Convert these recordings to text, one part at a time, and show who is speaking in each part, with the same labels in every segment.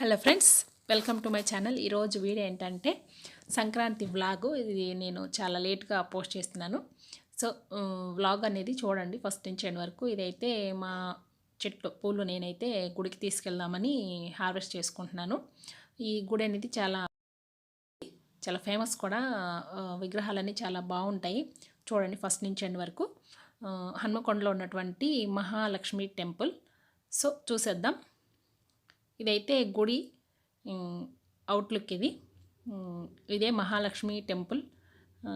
Speaker 1: Hello friends welcome to my channel. ఈరోజు video ఏంటంటే Sankranti vlog. ఇది నేను చాలా లేట్గా పోస్ట్ చేస్తున్నాను. సో వ్లాగ్ అనేది చూడండి ఫస్ట్ నుంచి ఎండ్ వరకు. ఇదైతే మా చెట్లు పూలు నేనైతే గుడికి తీసుకెళ్దామని హార్వెస్ట్ చేసుకుంటున్నాను. ఈ గుడి అనేది చాలా చాలా ఫేమస్ కూడా. విగ్రహాలన్నీ చాలా బాగుంటాయి. చూడండి ఫస్ట్ నుంచి ఎండ్ వరకు. హన్మకొండలో ఉన్నటువంటి మహాలక్ష్మి టెంపుల్. సో చూసేద్దాం. ఇదైతే గుడి అవుట్లుక్ ఇది. ఇదే మహాలక్ష్మి టెంపుల్.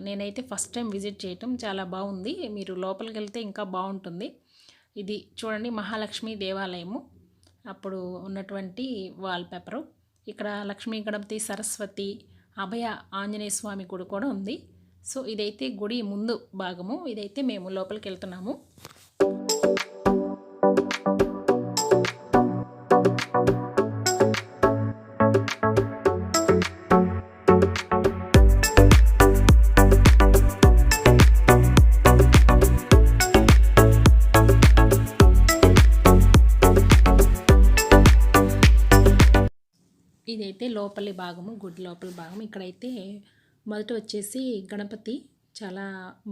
Speaker 1: నేనైతే ఫస్ట్ టైం విజిట్ చేయటం చాలా బాగుంది. మీరు లోపలికి వెళ్తే ఇంకా బాగుంటుంది. ఇది చూడండి మహాలక్ష్మి దేవాలయము. అప్పుడు ఉన్నటువంటి వాల్పేపరు ఇక్కడ లక్ష్మీ గణపతి సరస్వతి అభయ ఆంజనేయ స్వామి గుడి కూడా ఉంది. సో ఇదైతే గుడి ముందు భాగము. ఇదైతే మేము లోపలికి వెళ్తున్నాము. లోపలి భాగము గుడి లోపలి భాగం ఇక్కడైతే మొదట వచ్చేసి గణపతి చాలా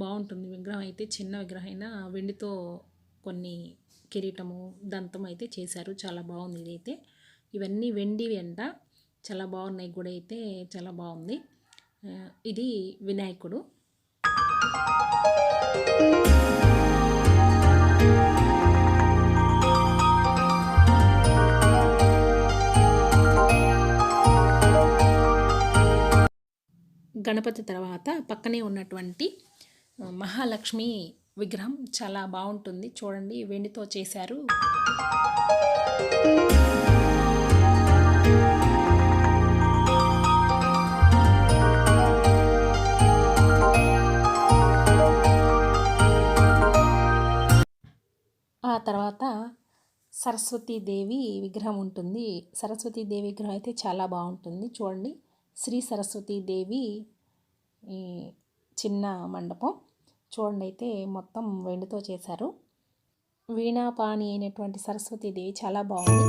Speaker 1: బాగుంటుంది విగ్రహం అయితే. చిన్న విగ్రహం అయినా వెండితో కొన్ని కిరీటము దంతం అయితే చేశారు. చాలా బాగుంది ఇదైతే. ఇవన్నీ వెండివి అంట చాలా బాగున్నాయి. గుడి అయితే చాలా బాగుంది. ఇది వినాయకుడు. గణపతి తర్వాత పక్కనే ఉన్నటువంటి మహాలక్ష్మి విగ్రహం చాలా బాగుంటుంది. చూడండి వెండితో చేశారు. ఆ తర్వాత సరస్వతీదేవి విగ్రహం ఉంటుంది. సరస్వతీదేవి విగ్రహం అయితే చాలా బాగుంటుంది. చూడండి శ్రీ సరస్వతీదేవి ఈ చిన్న మండపం చూడండి అయితే మొత్తం వెండితో చేశారు. వీణాపాణి అయినటువంటి సరస్వతీదేవి చాలా బాగుంది.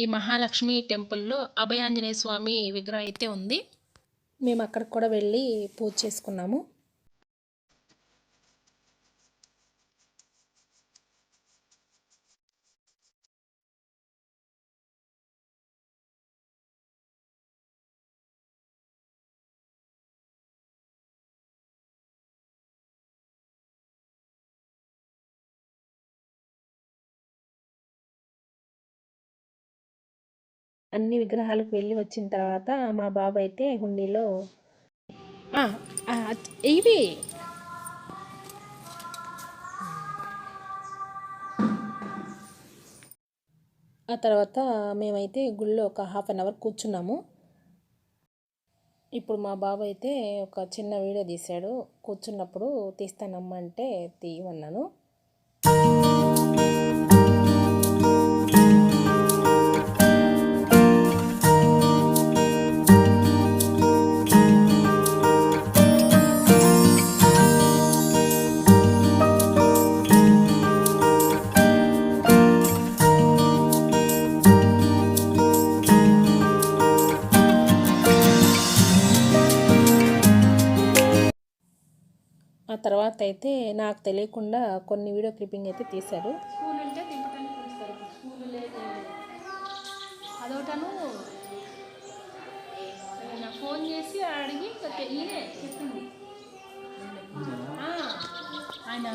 Speaker 1: ఈ మహాలక్ష్మి టెంపుల్లో అభయాంజనేయ స్వామి విగ్రహం అయితే ఉంది. మేము అక్కడికి కూడా వెళ్ళి పూజ చేసుకున్నాము. అన్ని విగ్రహాలకు వెళ్ళి వచ్చిన తర్వాత మా బాబు అయితే హుండీలో ఆ, ఇవి. ఆ తర్వాత మేమైతే గుళ్ళో ఒక హాఫ్ అన్ అవర్ కూర్చున్నాము. ఇప్పుడు మా బాబు అయితే ఒక చిన్న వీడియో తీశాడు కూర్చున్నప్పుడు తీస్తానమ్మా అంటే తీయమన్నాను. తర్వాత అయితే నాకు తెలియకుండా కొన్ని వీడియో క్లిప్పింగ్ అయితే తీశారు. స్కూల్ ఉంటే పిలుస్తారు స్కూల్ లేదు. అదొకటను నా ఫోన్ చేసి అడిగి ఈయనే చెప్పింది. ఆయన